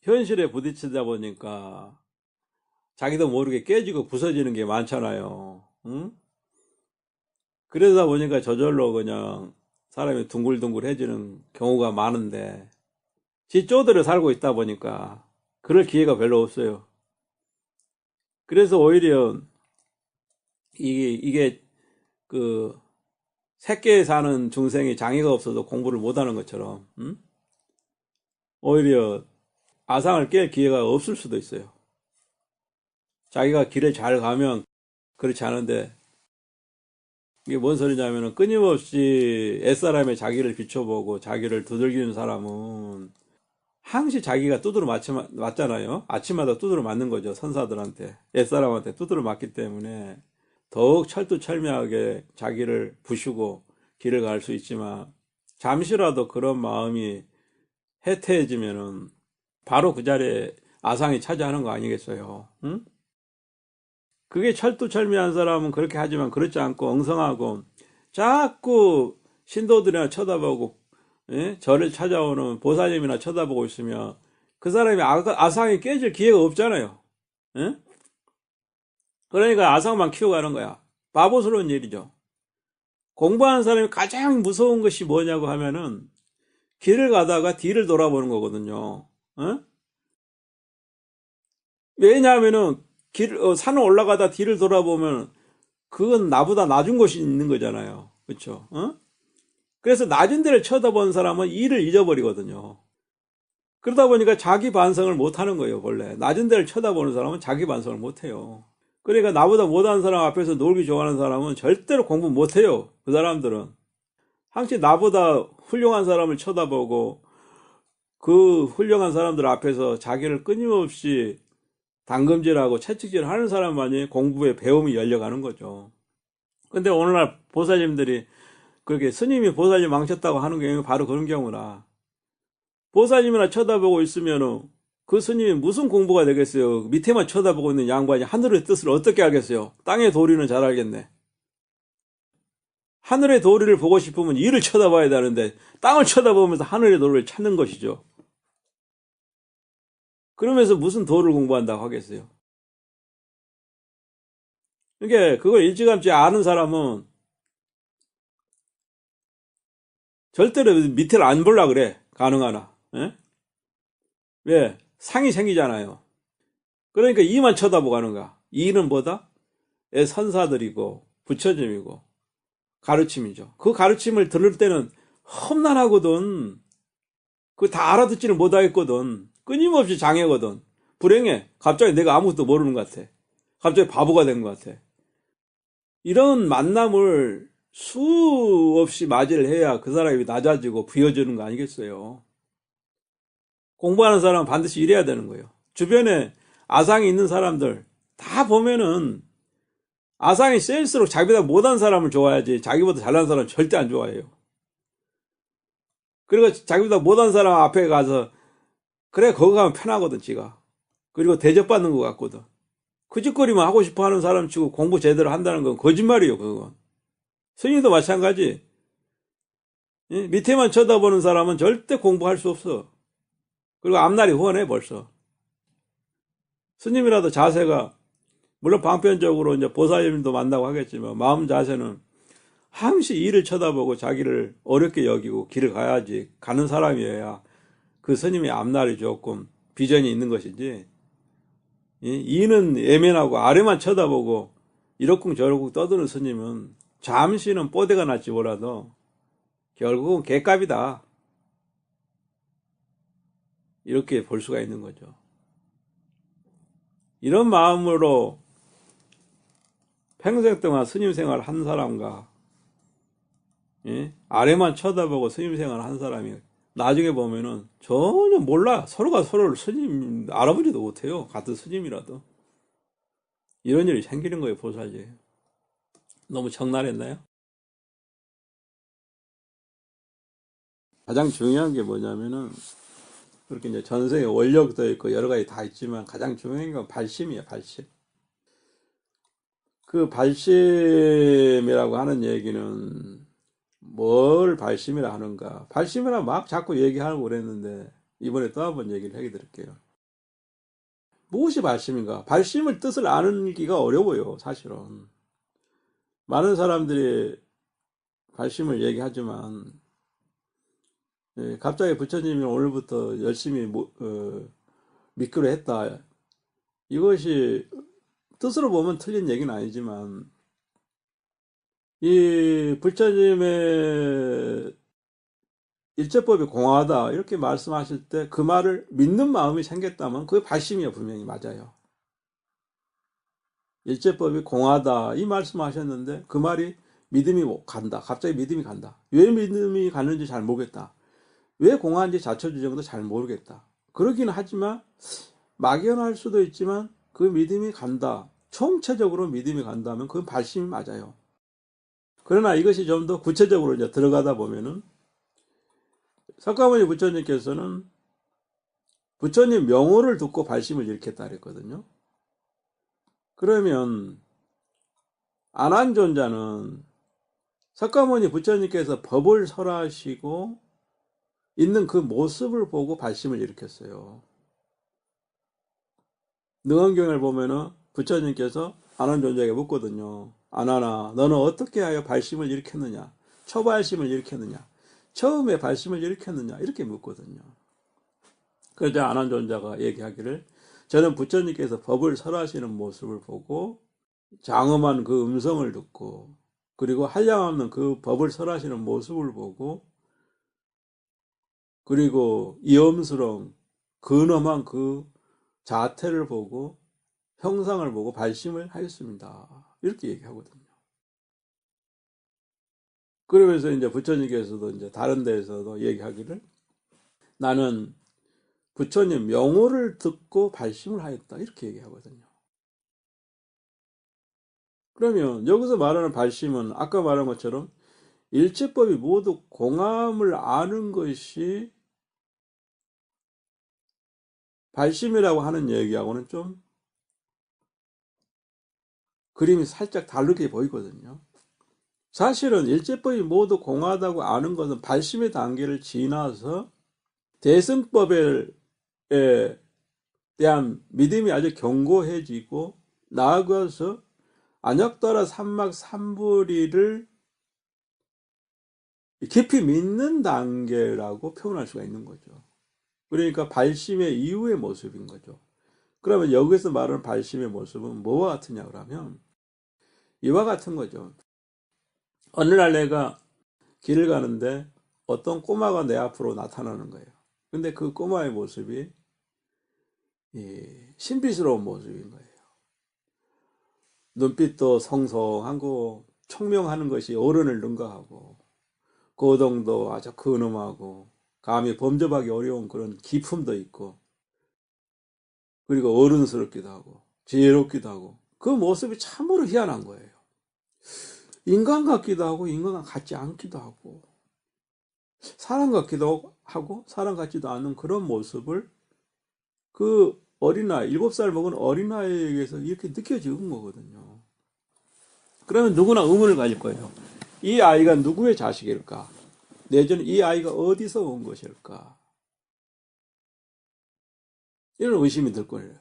현실에 부딪히다 보니까 자기도 모르게 깨지고 부서지는 게 많잖아요. 응? 그러다 보니까 저절로 그냥 사람이 둥글둥글해지는 경우가 많은데 지 쪼들어 살고 있다 보니까 그럴 기회가 별로 없어요. 그래서 오히려 이게 이게 그 새끼에 사는 중생이 장애가 없어도 공부를 못하는 것처럼 응? 오히려 아상을 깰 기회가 없을 수도 있어요. 자기가 길을 잘 가면 그렇지 않은데 이게 뭔 소리냐면은 끊임없이 옛사람의 자기를 비춰보고 자기를 두들기는 사람은 항시 자기가 두드러 맞지, 맞잖아요. 아침마다 두드러 맞는 거죠. 선사들한테. 옛사람한테 두드러 맞기 때문에 더욱 철두철미하게 자기를 부수고 길을 갈 수 있지만 잠시라도 그런 마음이 해태해지면은 바로 그 자리에 아상이 차지하는 거 아니겠어요? 응? 그게 철두철미한 사람은 그렇게 하지만 그렇지 않고 엉성하고 자꾸 신도들이나 쳐다보고 예? 저를 찾아오는 보살님이나 쳐다보고 있으면 그 사람이 아, 상이 깨질 기회가 없잖아요. 예? 그러니까 아상만 키워가는 거야. 바보스러운 일이죠. 공부하는 사람이 가장 무서운 것이 뭐냐고 하면은 길을 가다가 뒤를 돌아보는 거거든요. 어? 왜냐하면은 길, 어, 산을 올라가다 뒤를 돌아보면 그건 나보다 낮은 곳이 있는 거잖아요. 그렇죠? 어? 그래서 낮은 데를 쳐다본 사람은 일을 잊어버리거든요. 그러다 보니까 자기 반성을 못 하는 거예요, 원래. 낮은 데를 쳐다보는 사람은 자기 반성을 못 해요. 그러니까 나보다 못하는 사람 앞에서 놀기 좋아하는 사람은 절대로 공부 못 해요. 그 사람들은. 항상 나보다 훌륭한 사람을 쳐다보고 그 훌륭한 사람들 앞에서 자기를 끊임없이 당금질하고 채찍질 하는 사람만이 공부에 배움이 열려가는 거죠. 근데 오늘날 보살님들이 그렇게 스님이 보살님 망쳤다고 하는 경우가 바로 그런 경우라. 보살님이나 쳐다보고 있으면 그 스님이 무슨 공부가 되겠어요? 밑에만 쳐다보고 있는 양반이 하늘의 뜻을 어떻게 알겠어요? 땅의 도리는 잘 알겠네. 하늘의 도리를 보고 싶으면 이를 쳐다봐야 되는데 땅을 쳐다보면서 하늘의 도리를 찾는 것이죠. 그러면서 무슨 도를 공부한다고 하겠어요? 이게 그걸 일찌감치 아는 사람은 절대로 밑을 안 볼라 그래. 가능하나. 에? 예? 왜? 상이 생기잖아요. 그러니까 이만 쳐다보고 가는가. 이는 뭐다? 애 선사들이고 부처님이고 가르침이죠. 그 가르침을 들을 때는 험난하거든. 그 다 알아듣지는 못하겠거든. 끊임없이 장애거든. 불행해. 갑자기 내가 아무것도 모르는 것 같아. 갑자기 바보가 된 것 같아. 이런 만남을 수없이 맞이를 해야 그 사람이 낮아지고 부여지는 거 아니겠어요? 공부하는 사람은 반드시 이래야 되는 거예요. 주변에 아상이 있는 사람들 다 보면은 아상이 셀수록 자기보다 못한 사람을 좋아하지 자기보다 잘난 사람은 절대 안 좋아해요. 그리고 자기보다 못한 사람 앞에 가서 그래 거기 가면 편하거든 지가. 그리고 대접받는 것 같거든. 그 짓거리만 하고 싶어 하는 사람 치고 공부 제대로 한다는 건 거짓말이에요 그건. 스님도 마찬가지. 예? 밑에만 쳐다보는 사람은 절대 공부할 수 없어. 그리고 앞날이 후원해 벌써. 스님이라도 자세가 물론 방편적으로 이제 보살님도 만나고 하겠지만 마음 자세는 항시 일을 쳐다보고 자기를 어렵게 여기고 길을 가야지 가는 사람이어야 그 스님의 앞날이 조금 비전이 있는 것이지 이는 예면하고 아래만 쳐다보고 이러쿵저러쿵 떠드는 스님은 잠시는 뽀대가 날지 몰라도 결국은 개값이다. 이렇게 볼 수가 있는 거죠. 이런 마음으로 평생 동안 스님 생활 한 사람과 예? 아래만 쳐다보고 스님 생활 한 사람이 나중에 보면은 전혀 몰라. 서로가 서로를 스님 알아보지도 못해요. 같은 스님이라도. 이런 일이 생기는 거예요, 보살제. 너무 적나했나요? 가장 중요한 게 뭐냐면은 그렇게 이제 전생에 원력도 있고 여러 가지 다 있지만 가장 중요한 건 발심이에요, 발심. 그 발심이라고 하는 얘기는 뭘 발심이라 하는가. 발심이라 막 자꾸 얘기하고 그랬는데 이번에 또 한 번 얘기를 해 드릴게요. 무엇이 발심인가? 발심을 뜻을 아는 기가 어려워요, 사실은. 많은 사람들이 발심을 얘기하지만, 예, 갑자기 부처님이 오늘부터 열심히 모- 어, 믿기로 했다. 이것이 뜻으로 보면 틀린 얘기는 아니지만, 이 부처님의 일제법이 공하다 이렇게 말씀하실 때 그 말을 믿는 마음이 생겼다면 그게 발심이야 분명히 맞아요. 일제법이 공하다 이 말씀하셨는데 그 말이 믿음이 간다. 갑자기 믿음이 간다. 왜 믿음이 가는지 잘 모르겠다. 왜 공한지 자처주정도 잘 모르겠다. 그러기는 하지만 막연할 수도 있지만 그 믿음이 간다. 총체적으로 믿음이 간다면 그건 발심이 맞아요. 그러나 이것이 좀 더 구체적으로 이제 들어가다 보면은 석가모니 부처님께서는 부처님 명호를 듣고 발심을 일으켰다 그랬거든요. 그러면 안한존자는 석가모니 부처님께서 법을 설하시고 있는 그 모습을 보고 발심을 일으켰어요. 능언경을 보면은 부처님께서 안한존자에게 묻거든요. 안하나 너는 어떻게 하여 발심을 일으켰느냐? 초발심을 일으켰느냐? 처음에 발심을 일으켰느냐? 이렇게 묻거든요. 그러자 안한존자가 얘기하기를 저는 부처님께서 법을 설하시는 모습을 보고 장엄한 그 음성을 듣고 그리고 한량없는 그 법을 설하시는 모습을 보고 그리고 이엄스러운 근엄한 그 자태를 보고 형상을 보고 발심을 하였습니다. 이렇게 얘기하거든요. 그러면서 이제 부처님께서도 이제 다른 데에서도 얘기하기를 나는 부처님 명호를 듣고 발심을 하였다. 이렇게 얘기하거든요. 그러면 여기서 말하는 발심은 아까 말한 것처럼 일체법이 모두 공함을 아는 것이 발심이라고 하는 얘기하고는 좀 그림이 살짝 다르게 보이거든요. 사실은 일제법이 모두 공하다고 아는 것은 발심의 단계를 지나서 대승법에 대한 믿음이 아주 견고해지고 나아가서 안역따라 삼막 삼부리를 깊이 믿는 단계라고 표현할 수가 있는 거죠. 그러니까 발심의 이후의 모습인 거죠. 그러면 여기서 말하는 발심의 모습은 뭐와 같으냐 그러면 이와 같은 거죠. 어느 날 내가 길을 가는데 어떤 꼬마가 내 앞으로 나타나는 거예요. 근데 그 꼬마의 모습이 신비스러운 모습인 거예요. 눈빛도 성성하고 청명하는 것이 어른을 능가하고 고동도 아주 근엄하고 감히 범접하기 어려운 그런 기품도 있고 그리고 어른스럽기도 하고 지혜롭기도 하고 그 모습이 참으로 희한한 거예요. 인간 같기도 하고 인간 같지 않기도 하고 사람 같기도 하고 사람 같지도 않은 그런 모습을 그 어린아이, 일곱 살 먹은 어린아이에게서 이렇게 느껴지는 거거든요. 그러면 누구나 의문을 가질 거예요. 이 아이가 누구의 자식일까? 내지는 이 아이가 어디서 온 것일까? 이런 의심이 들 거예요.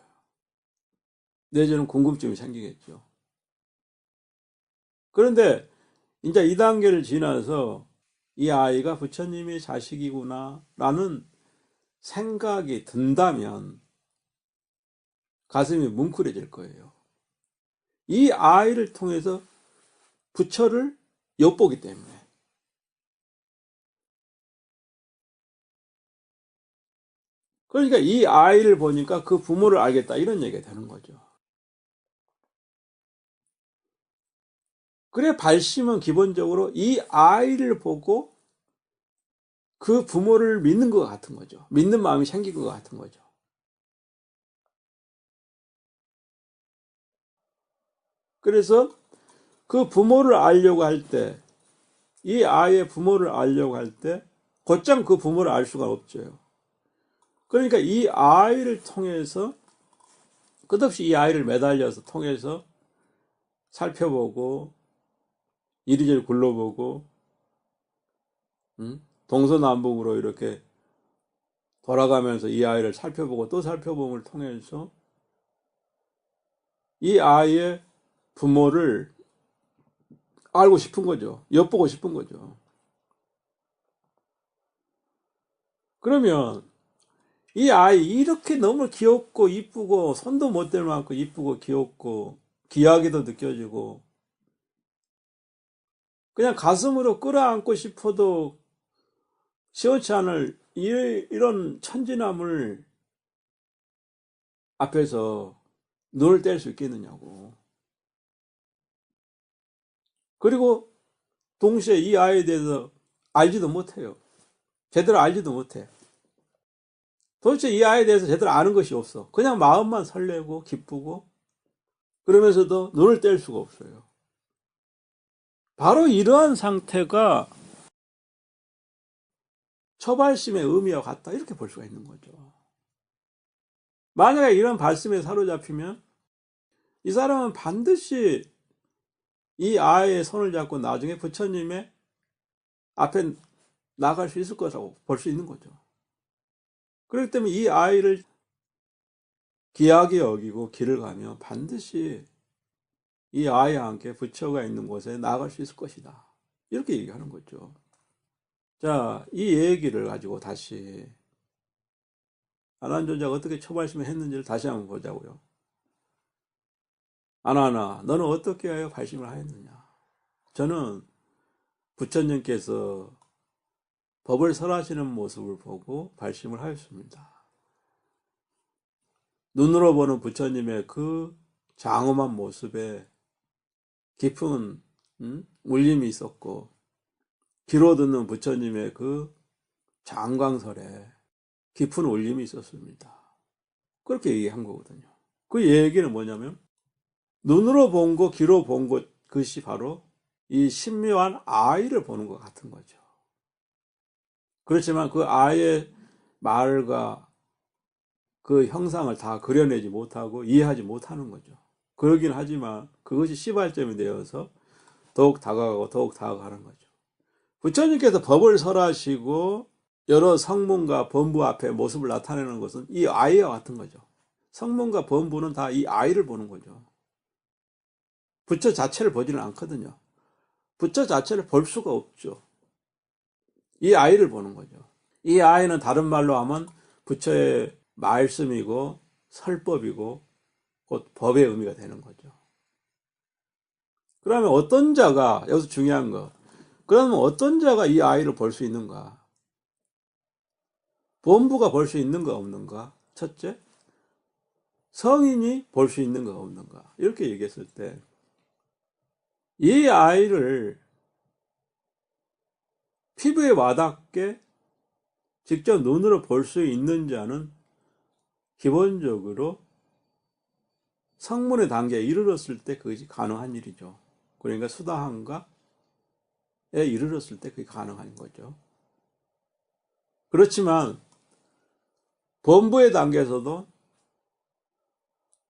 내지는 궁금증이 생기겠죠. 그런데 이제 이 단계를 지나서 이 아이가 부처님의 자식이구나 라는 생각이 든다면 가슴이 뭉클해질 거예요. 이 아이를 통해서 부처를 엿보기 때문에. 그러니까 이 아이를 보니까 그 부모를 알겠다 이런 얘기가 되는 거죠. 그래 발심은 기본적으로 이 아이를 보고 그 부모를 믿는 것 같은 거죠. 믿는 마음이 생긴 것 같은 거죠. 그래서 그 부모를 알려고 할 때, 이 아이의 부모를 알려고 할 때, 곧장 그 부모를 알 수가 없죠. 그러니까 이 아이를 통해서, 끝없이 이 아이를 매달려서 통해서 살펴보고, 이리저리 굴러보고, 음? 동서남북으로 이렇게 돌아가면서 이 아이를 살펴보고 또 살펴봄을 통해서 이 아이의 부모를 알고 싶은 거죠. 엿보고 싶은 거죠. 그러면 이 아이 이렇게 너무 귀엽고 이쁘고 손도 못 댈 만큼 이쁘고 귀엽고 귀하게도 느껴지고 그냥 가슴으로 끌어안고 싶어도 시원치 않을 이런 천지남을 앞에서 눈을 뗄 수 있겠느냐고. 그리고 동시에 이 아이에 대해서 알지도 못해요. 제대로 알지도 못해. 도대체 이 아이에 대해서 제대로 아는 것이 없어. 그냥 마음만 설레고 기쁘고 그러면서도 눈을 뗄 수가 없어요. 바로 이러한 상태가 처발심의 의미와 같다. 이렇게 볼 수가 있는 거죠. 만약에 이런 발심에 사로잡히면 이 사람은 반드시 이 아이의 손을 잡고 나중에 부처님의 앞에 나갈 수 있을 거라고 볼 수 있는 거죠. 그렇기 때문에 이 아이를 귀하게 여기고 길을 가면 반드시 이 아이와 함께 부처가 있는 곳에 나갈 수 있을 것이다. 이렇게 얘기하는 거죠. 자, 이 얘기를 가지고 다시 아난존자가 어떻게 처발심을 했는지를 다시 한번 보자고요. 아나나, 너는 어떻게 하여 발심을 하였느냐? 저는 부처님께서 법을 설하시는 모습을 보고 발심을 하였습니다. 눈으로 보는 부처님의 그 장엄한 모습에 깊은 음? 울림이 있었고 귀로 듣는 부처님의 그 장광설에 깊은 울림이 있었습니다. 그렇게 얘기한 거거든요. 그 얘기는 뭐냐면 눈으로 본 것, 귀로 본 것, 그것이 바로 이 신묘한 아이를 보는 것 같은 거죠. 그렇지만 그 아이의 말과 그 형상을 다 그려내지 못하고 이해하지 못하는 거죠. 그러긴 하지만 그것이 시발점이 되어서 더욱 다가가고 더욱 다가가는 거죠. 부처님께서 법을 설하시고 여러 성문과 범부 앞에 모습을 나타내는 것은 이 아이와 같은 거죠. 성문과 범부는 다 이 아이를 보는 거죠. 부처 자체를 보지는 않거든요. 부처 자체를 볼 수가 없죠. 이 아이를 보는 거죠. 이 아이는 다른 말로 하면 부처의 말씀이고 설법이고 곧 법의 의미가 되는 거죠. 그러면 어떤 자가 여기서 중요한 거. 그러면 어떤 자가 이 아이를 볼 수 있는가? 본부가 볼 수 있는가 없는가? 첫째, 성인이 볼 수 있는가 없는가? 이렇게 얘기했을 때 이 아이를 피부에 와닿게 직접 눈으로 볼 수 있는 자는 기본적으로 성문의 단계에 이르렀을 때 그것이 가능한 일이죠. 그러니까 수다함과에 이르렀을 때 그게 가능한 거죠. 그렇지만 범부의 단계에서도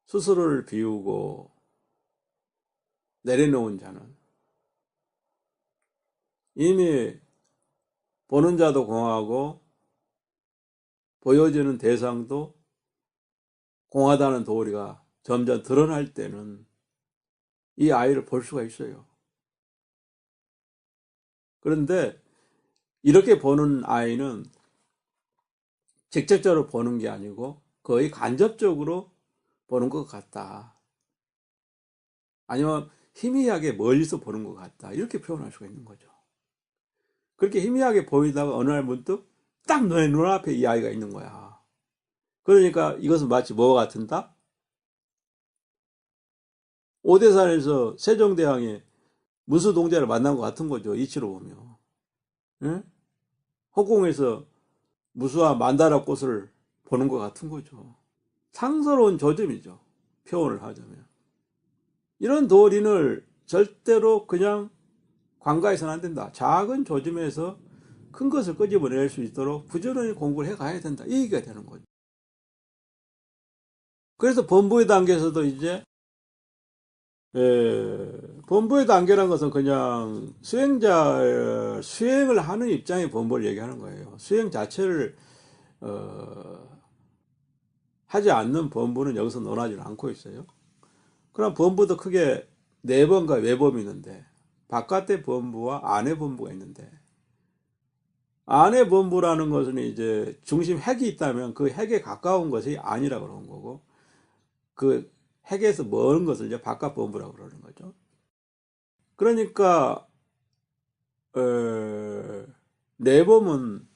스스로를 비우고 내려놓은 자는 이미 보는 자도 공하고 보여지는 대상도 공하다는 도리가 점점 드러날 때는 이 아이를 볼 수가 있어요. 그런데 이렇게 보는 아이는 직접적으로 보는 게 아니고 거의 간접적으로 보는 것 같다. 아니면 희미하게 멀리서 보는 것 같다. 이렇게 표현할 수가 있는 거죠. 그렇게 희미하게 보이다가 어느 날 문득 딱 너의 눈앞에 이 아이가 있는 거야. 그러니까 이것은 마치 뭐와 같은다? 오대산에서 세종대왕의 문수동자를 만난 것 같은 거죠. 이치로 보면. 응? 허공에서 무수와 만다라 꽃을 보는 것 같은 거죠. 상서로운 조짐이죠. 표현을 하자면. 이런 도리는 절대로 그냥 관가해서는 안 된다. 작은 조짐에서 큰 것을 끄집어낼 수 있도록 부지런히 공부를 해 가야 된다. 이 얘기가 되는 거죠. 그래서 본부의 단계에서도 이제 에, 본부의 단계란 것은 그냥 수행자 수행을 하는 입장의 본부를 얘기하는 거예요. 수행 자체를 어, 하지 않는 범부는 여기서 논하지는 않고 있어요. 그럼 범부도 크게 내범과 외범이 있는데 바깥의 범부와 안의 범부가 있는데 안의 범부라는 것은 이제 중심 핵이 있다면 그 핵에 가까운 것이 아니라 그러는 거고 그 핵에서 먼 것을 이제 바깥 범부라고 그러는 거죠. 그러니까 어, 내범은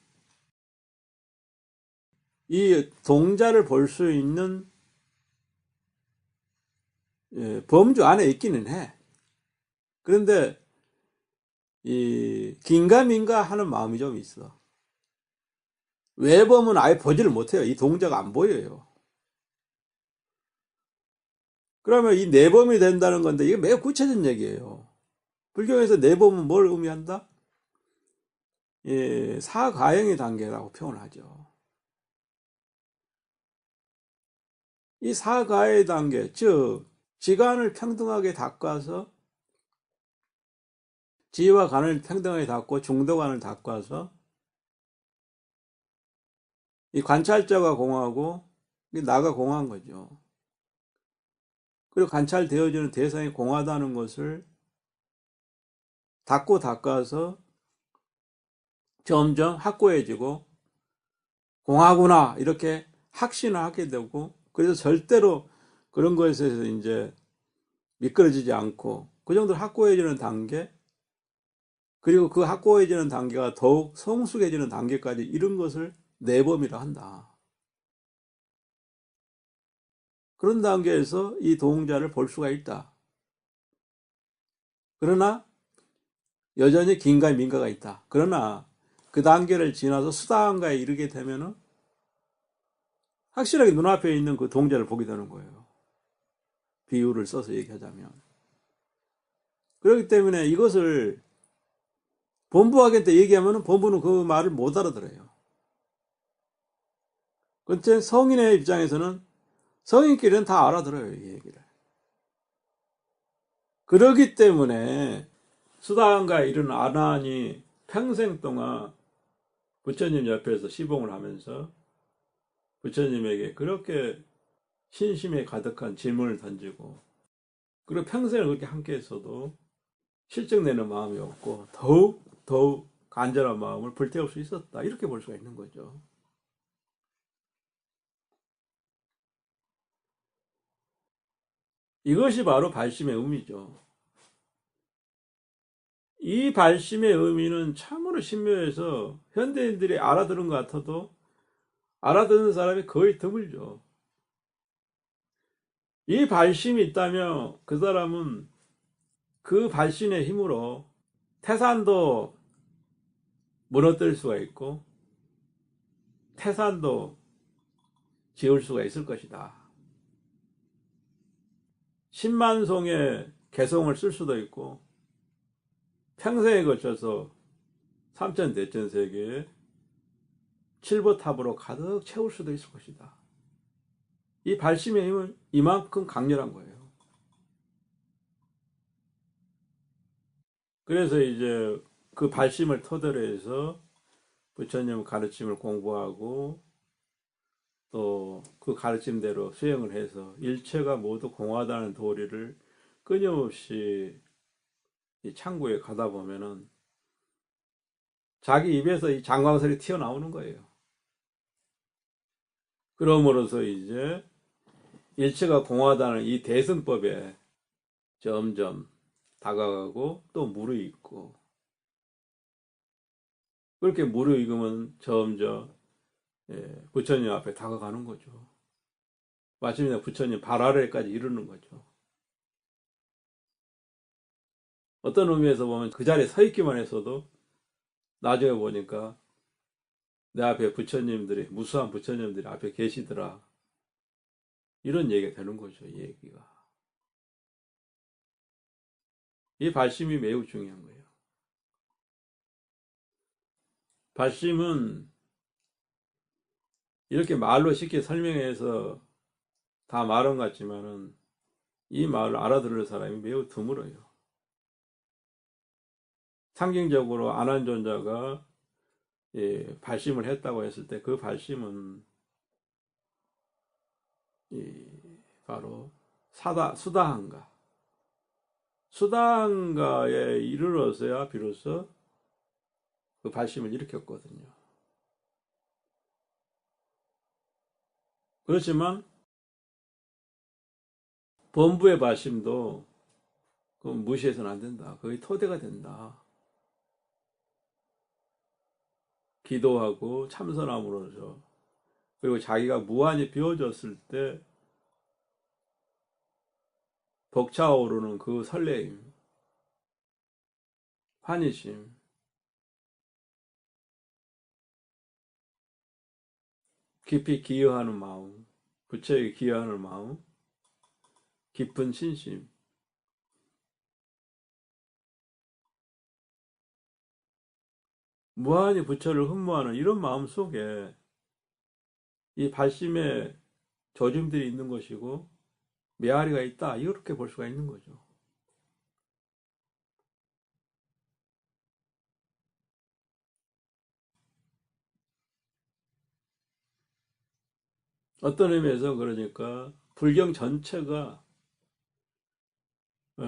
이 동자를 볼 수 있는 예, 범주 안에 있기는 해. 그런데 이 긴가민가 하는 마음이 좀 있어. 외범은 아예 보지를 못해요. 이 동자가 안 보여요. 그러면 이 내범이 된다는 건데 이게 매우 구체적인 얘기예요. 불교에서 내범은 뭘 의미한다? 예, 사가형의 단계라고 표현하죠. 이 사가의 단계, 즉 지간을 평등하게 닦아서 지와 간을 평등하게 닦고 중도간을 닦아서 이 관찰자가 공하고 나가 공한 거죠. 그리고 관찰되어지는 대상이 공하다는 것을 닦고 닦아서 점점 확고해지고 공하구나 이렇게 확신을 하게 되고 그래서 절대로 그런 것에 서 이제 미끄러지지 않고 그 정도 확고해지는 단계 그리고 그 확고해지는 단계가 더욱 성숙해지는 단계까지 이런 것을 내범이라 한다. 그런 단계에서 이 동자를 볼 수가 있다. 그러나 여전히 긴가 민가가 있다. 그러나 그 단계를 지나서 수다한가에 이르게 되면은 확실하게 눈앞에 있는 그 동자를 보게 되는 거예요. 비유를 써서 얘기하자면. 그렇기 때문에 이것을 본부하게한테 얘기하면 본부는 그 말을 못 알아들어요. 근데 성인의 입장에서는 성인끼리는 다 알아들어요, 이 얘기를. 그러기 때문에 수다한가 이런 아난이 평생 동안 부처님 옆에서 시봉을 하면서 부처님에게 그렇게 신심에 가득한 질문을 던지고 그리고 평생을 그렇게 함께 했어도 실증내는 마음이 없고 더욱 더욱 간절한 마음을 불태울 수 있었다 이렇게 볼 수가 있는 거죠. 이것이 바로 발심의 의미죠. 이 발심의 의미는 참으로 신묘해서 현대인들이 알아들은 것 같아도 알아듣는 사람이 거의 드물죠. 이 발심이 있다면 그 사람은 그 발심의 힘으로 태산도 무너뜨릴 수가 있고 태산도 지을 수가 있을 것이다. 10만 송의 개성을 쓸 수도 있고 평생에 걸쳐서 삼천 대천 세계에 칠보탑으로 가득 채울 수도 있을 것이다. 이 발심의 힘은 이만큼 강렬한 거예요. 그래서 이제 그 발심을 토대로 해서 부처님 가르침을 공부하고 또 그 가르침대로 수행을 해서 일체가 모두 공하다는 도리를 끊임없이 창구에 가다 보면은 자기 입에서 이 장광설이 튀어나오는 거예요. 그러므로서 이제 일체가 공하다는 이 대승법에 점점 다가가고 또 무르익고 그렇게 무르익으면 점점 예, 부처님 앞에 다가가는 거죠. 마침내 부처님 발 아래까지 이르는 거죠. 어떤 의미에서 보면 그 자리에 서 있기만 했어도 나중에 보니까 내 앞에 부처님들이 무수한 부처님들이 앞에 계시더라. 이런 얘기가 되는 거죠. 이 얘기가. 이 발심이 매우 중요한 거예요. 발심은 이렇게 말로 쉽게 설명해서 다 말은 같지만은 이 말을 알아들을 사람이 매우 드물어요. 상징적으로 안한존자가 예, 발심을 했다고 했을 때 그 발심은 이 바로 사다 수다한가 수다한가에 이르러서야 비로소 그 발심을 일으켰거든요. 그렇지만 범부의 발심도 그 무시해서는 안 된다. 거의 토대가 된다. 기도하고 참선함으로써 그리고 자기가 무한히 비워졌을 때 벅차오르는 그 설레임, 환희심, 깊이 기여하는 마음, 부처에게 기여하는 마음, 깊은 신심, 무한히 부처를 흠모하는 이런 마음 속에 이 발심의 조짐들이 있는 것이고 메아리가 있다 이렇게 볼 수가 있는 거죠. 어떤 의미에서 그러니까 불경 전체가 에,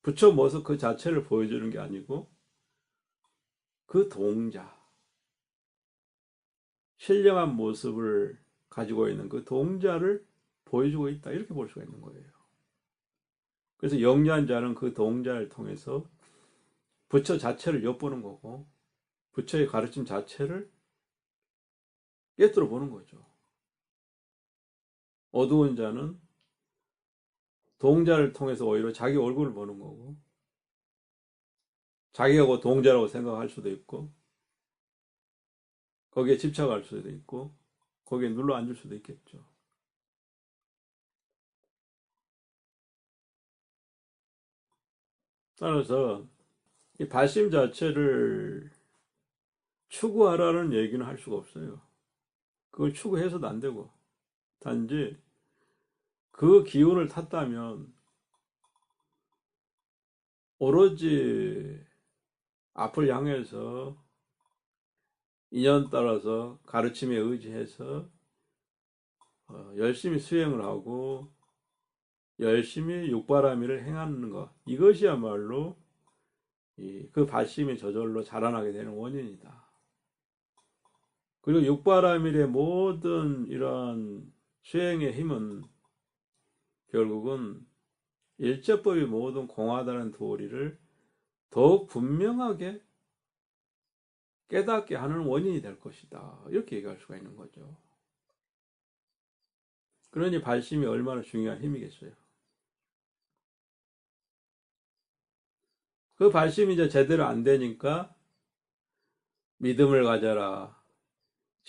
부처 모습 그 자체를 보여주는 게 아니고 그 동자 신령한 모습을 가지고 있는 그 동자를 보여주고 있다 이렇게 볼 수가 있는 거예요. 그래서 영리한 자는 그 동자를 통해서 부처 자체를 엿보는 거고 부처의 가르침 자체를 깨뜨려 보는 거죠. 어두운 자는 동자를 통해서 오히려 자기 얼굴을 보는 거고 자기가 그 동자라고 생각할 수도 있고 거기에 집착할 수도 있고 거기에 눌러 앉을 수도 있겠죠. 따라서 이 발심 자체를 추구하라는 얘기는 할 수가 없어요. 그걸 추구해서도 안 되고 단지 그 기운을 탔다면 오로지 앞을 향해서 인연 따라서 가르침에 의지해서 어, 열심히 수행을 하고 열심히 육바라밀을 행하는 것 이것이야말로 그 발심이 저절로 자라나게 되는 원인이다. 그리고 육바라밀의 모든 이러한 수행의 힘은 결국은 일제법이 모든 공하다는 도리를 더욱 분명하게 깨닫게 하는 원인이 될 것이다. 이렇게 얘기할 수가 있는 거죠. 그러니 발심이 얼마나 중요한 힘이겠어요. 그 발심이 이제 제대로 안 되니까 믿음을 가져라.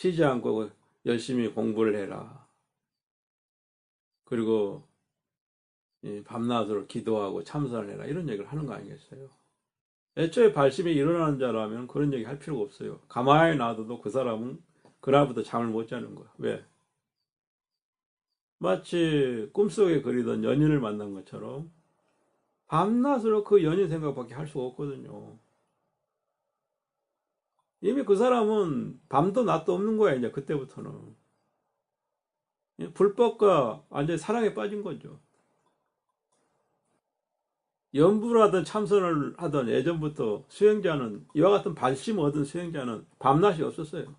쉬지 않고 열심히 공부를 해라. 그리고 밤낮으로 기도하고 참선을 해라. 이런 얘기를 하는 거 아니겠어요? 애초에 발심이 일어나는 자라면 그런 얘기 할 필요가 없어요. 가만히 놔둬도 그 사람은 그날부터 잠을 못 자는 거야. 왜? 마치 꿈속에 그리던 연인을 만난 것처럼 밤낮으로 그 연인 생각밖에 할 수가 없거든요. 이미 그 사람은 밤도 낮도 없는 거야, 이제 그때부터는. 불법과 완전히 사랑에 빠진 거죠. 연부를 하든 참선을 하든 예전부터 수행자는 이와 같은 발심 얻은 수행자는 밤낮이 없었어요.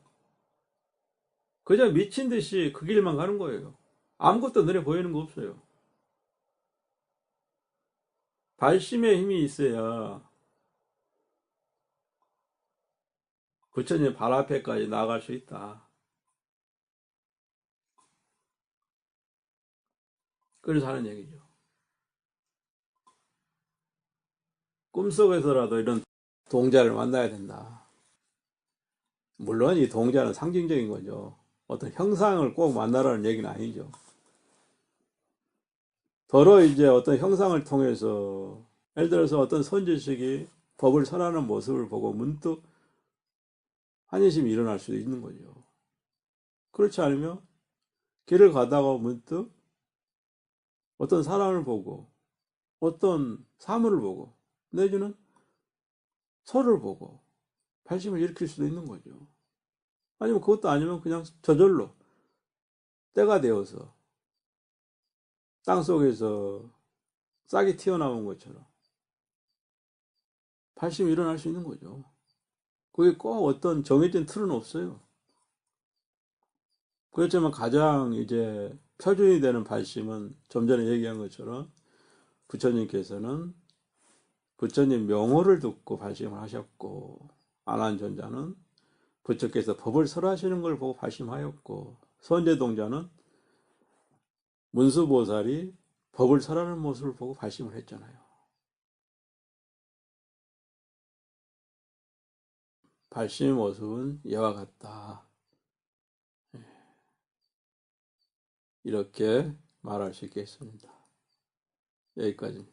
그저 미친 듯이 그 길만 가는 거예요. 아무것도 눈에 보이는 거 없어요. 발심의 힘이 있어야 부처님 발 앞에까지 나갈 수 있다. 그래서 하는 얘기죠. 꿈속에서라도 이런 동자를 만나야 된다. 물론 이 동자는 상징적인 거죠. 어떤 형상을 꼭 만나라는 얘기는 아니죠. 더러 이제 어떤 형상을 통해서 예를 들어서 어떤 선지식이 법을 선하는 모습을 보고 문득 한의심이 일어날 수도 있는 거죠. 그렇지 않으면 길을 가다가 문득 어떤 사람을 보고 어떤 사물을 보고 내지는 서를 보고 발심을 일으킬 수도 있는 거죠. 아니면 그것도 아니면 그냥 저절로 때가 되어서 땅 속에서 싹이 튀어나온 것처럼 발심이 일어날 수 있는 거죠. 그게 꼭 어떤 정해진 틀은 없어요. 그렇지만 가장 이제 표준이 되는 발심은 좀 전에 얘기한 것처럼 부처님께서는 부처님 명호를 듣고 발심을 하셨고 안한존자는 부처께서 법을 설하시는 걸 보고 발심하였고 선제동자는 문수보살이 법을 설하는 모습을 보고 발심을 했잖아요. 발심의 모습은 이와 같다. 예. 이렇게 말할 수 있겠습니다. 여기까지입니다.